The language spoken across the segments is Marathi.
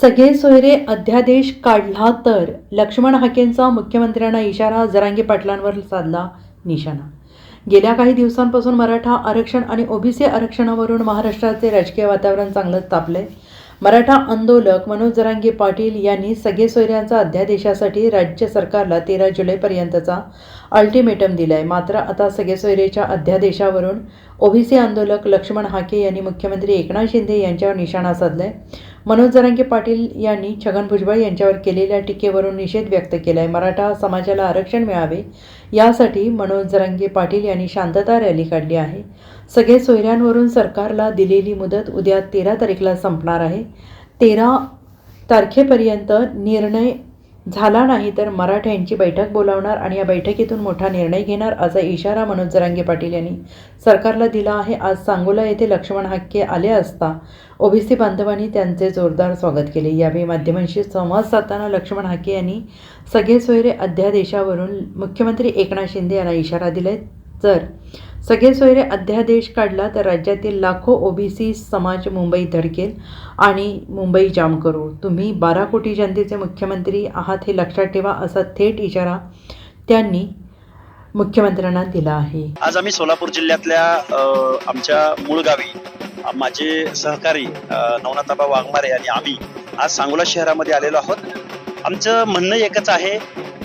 सगळे सोयरे अध्यादेश काढला तर लक्ष्मण हाकेंचा मुख्यमंत्र्यांना इशारा जरांगे पाटलांवर साधला निशाणा. गेल्या काही दिवसांपासून मराठा आरक्षण आणि ओबीसी आरक्षणावरून महाराष्ट्राचे राजकीय वातावरण चांगलंच तापलंय. मराठा आंदोलक मनोज जरांगे पाटील यांनी सगळे सोयऱ्यांचा अध्यादेशासाठी राज्य सरकारला तेरा जुलैपर्यंतचा अल्टिमेटम दिलाय. मात्र आता सगळे सोयरेच्या अध्यादेशावरून ओबीसी आंदोलक लक्ष्मण हाके यांनी मुख्यमंत्री एकनाथ शिंदे यांच्यावर निशाणा साधलाय. मनोज जरांगे पाटील यांनी छगन भुजबळ यांच्यावर केलेल्या टीकेवरून निषेध व्यक्त केलाय. मराठा समाजाला आरक्षण मिळावे यासाठी मनोज जरांगे पाटील यांनी शांतता रॅली काढली आहे. सगळे सोयऱ्यांवरून सरकारला दिलेली मुदत उद्या तेरा तारीखला संपणार आहे. तेरा तारखेपर्यंत निर्णय झाला नाही तर मराठ्यांची बैठक बोलावणार आणि या बैठकीतून मोठा निर्णय घेणार असा इशारा मनोज जरांगे पाटील यांनी सरकारला दिला आहे. आज सांगोला येथे लक्ष्मण हाके आले असता ओबीसी बांधवांनी त्यांचे जोरदार स्वागत केले. यावेळी माध्यमांशी संवाद साधताना लक्ष्मण हाके यांनी सगळे सोयरे अध्यादेशावरून मुख्यमंत्री एकनाथ शिंदे यांना इशारा दिलाय. जर सगळे सोयरे अध्यादेश काढला तर राज्यातील लाखो ओबीसी समाज मुंबई धडकेल आणि मुंबई जाम करू. तुम्ही बारा कोटी जनतेचे मुख्यमंत्री आहात हे लक्षात ठेवा असा थेट इशारा त्यांनी मुख्यमंत्र्यांना दिला आहे. आज आम्ही सोलापूर जिल्ह्यातल्या आमच्या मूळ गावी माझे सहकारी नवनाथाबा वाघमारे आणि आम्ही आज सांगोला शहरामध्ये आलेलो आहोत. आमचं म्हणणं एकच आहे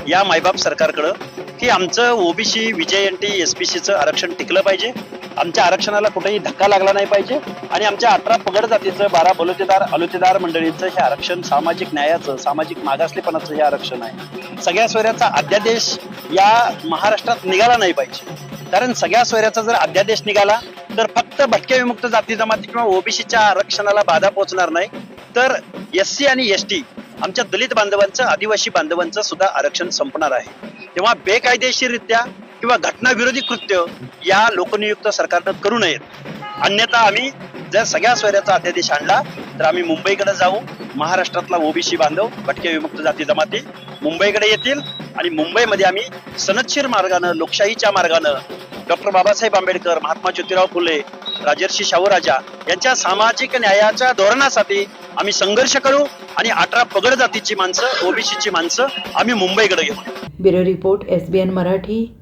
या मायबाप सरकारकडं की आमचं ओबीसी विजयंती एस पी सीचं आरक्षण टिकलं पाहिजे. आमच्या आरक्षणाला कुठेही धक्का लागला नाही पाहिजे. आणि आमच्या अठरा पगड जातीचं बारा बलुतेदार अलुतेदार मंडळींचं हे आरक्षण सामाजिक न्यायाचं सामाजिक मागासलेपणाचं हे आरक्षण आहे. सगळ्या सोयऱ्याचा अध्यादेश या महाराष्ट्रात निघाला नाही पाहिजे. कारण सगळ्या सोयऱ्याचा जर अध्यादेश निघाला तर फक्त भटके विमुक्त जाती जमाती किंवा ओबीसीच्या आरक्षणाला बाधा पोहोचणार नाही. तर एस सी आणि एस टी आमच्या दलित बांधवांचं आदिवासी बांधवांचं सुद्धा आरक्षण संपणार आहे. तेव्हा बेकायदेशीररित्या किंवा घटनाविरोधी कृत्य या लोकनियुक्त सरकारनं करू नयेत. अन्यथा आम्ही जर सगळ्या सोयऱ्याचा अध्यादेश आणला तर आम्ही मुंबईकडे जाऊ महाराष्ट्रातला ओबीसी बांधव भटके विमुक्त जाती जमाती मुंबईकडे येतील आणि मुंबईमध्ये आम्ही सनदशीर मार्गानं लोकशाहीच्या मार्गानं डॉक्टर बाबासाहेब आंबेडकर महात्मा ज्योतिराव फुले राजर्षी शाहूराजा यांच्या सामाजिक न्यायाच्या धोरणासाठी आम्ही संघर्ष करू आणि अठरा पगड जातीची माणसं ओबीसीची माणसं आम्ही मुंबईकडे घेऊ. Bureau report S B N Marathi.